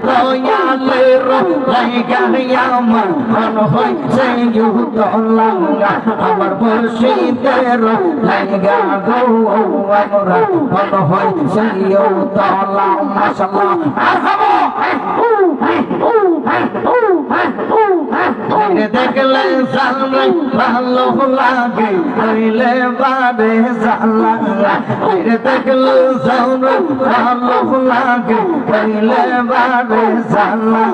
দয়ালের লাইগায় আমার মন হইছে ইউতলাঙ্গা আমার মুর্শিদের লাইগা গো আমরা মন হইছে ইউতলা মাশাআল্লাহ মারহাবা দেখলে সামনে ভালো লাগে, হইলে বাদে জালা দেখলে সামনে ভালো লাগে, হইলে বাদে জালা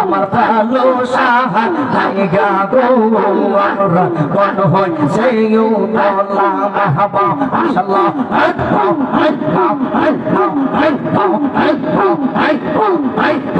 আমার ভালো সাহা লাইগা গো, আমরা কোন হইছে ইউ তোলা মাহবা। মাশাআল্লাহ আল্লাহ আল্লাহ আল্লাহ আল্লাহ আল্লাহ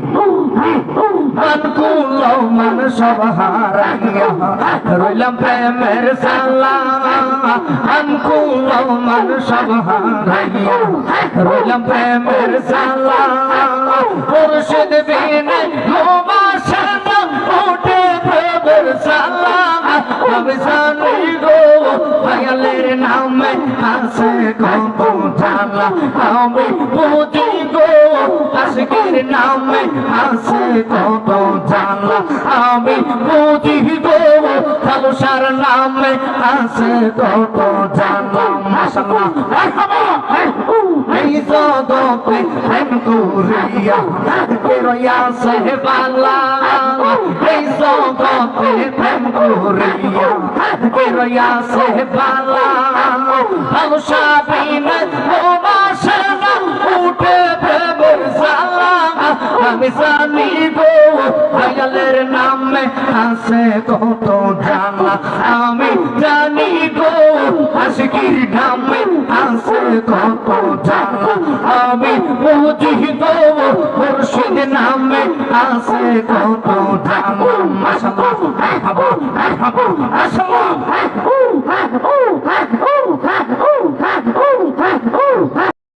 কুলো মান সব হারাইয়া রইলাম প্রেমের সালা কুলো মান সব হারাইয়া রইলাম প্রেমের সালা মুর্শিদ বিনে ঘুমাসে না উঠে প্রেমের সালা আমি জানি গো, দয়ালের নামে আছে জানা আমি বুঝি গো, আজকের নামে আছে জানা আমি বুঝি গো খালসার নামে আছে কত জানা মারহাবা এই জগতে প্রেম করিয়া বেরোয়া সে বাংলা এই জগতে প্রেম করিয়া বেরোয়া সে বাংলা জানি গো দয়ালের নামে আছে কত জানা আমি জানি গো, আশিকির নামে আছে কত জানা আমি বুঝি মুর্শিদ নামে আছে কত জানা